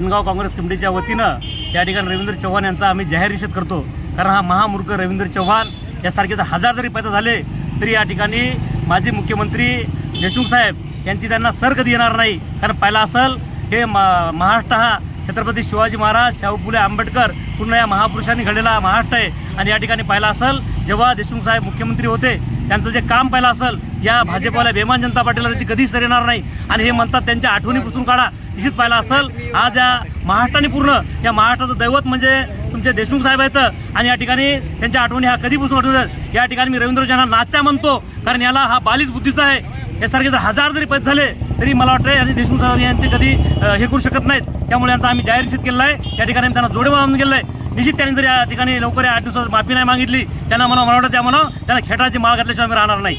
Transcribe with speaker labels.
Speaker 1: शेनगाव काँग्रेस कमिटीच्या वतीनं या ठिकाणी रवींद्र चव्हाण यांचा आम्ही जाहीर निषेध करतो. कारण हा महामूर्ख रवींद्र चव्हाण यासारखे जर हजार जरी पैदा झाले तरी या ठिकाणी माजी मुख्यमंत्री देशमुख साहेब यांची त्यांना सर कधी येणार नाही. कारण पाहिला असल हे मा महाराष्ट्र हा छत्रपती शिवाजी महाराज शाहू फुले आंबेडकर पूर्ण या महापुरुषांनी घडलेला महाराष्ट्र आहे. आणि या ठिकाणी पाहिला असल जेव्हा देशमुख साहेब मुख्यमंत्री होते त्यांचं जे काम पाहिलं असेल या भाजपवाल्या बेमान जनता पार्टीला त्याची कधीच सर येणार नाही. आणि हे म्हणतात त्यांच्या आठवणी पुसून काढा. निश्चित पाहिलं असेल आज या महाराष्ट्राने पूर्ण या महाराष्ट्राचं दैवत म्हणजे तुमचे देशमुख साहेब आहेत. आणि या ठिकाणी त्यांच्या आठवणी हा कधी पुसून आठवतात या ठिकाणी मी रवींद्र यांना नाचा म्हणतो कारण याला हा बालीच बुद्धीचा आहे. यासारखे जर हजार जरी पैसे झाले तरी मला वाटतं आणि देशमुख साहेब यांचे कधी हे करू शकत नाहीत. त्यामुळे यांचा आम्ही जाहीर निश्चित केलेला आहे. या ठिकाणी त्यांना जोडे बांधून गेलं आहे. निश्चित त्यांनी जर या ठिकाणी लवकर या आठ दिवसात माफी नाही मागितली त्यांना मला मला वाटतं त्या म्हणा त्यांना खेटाची माळ घातल्याशिवाय आम्ही राहणार नाही.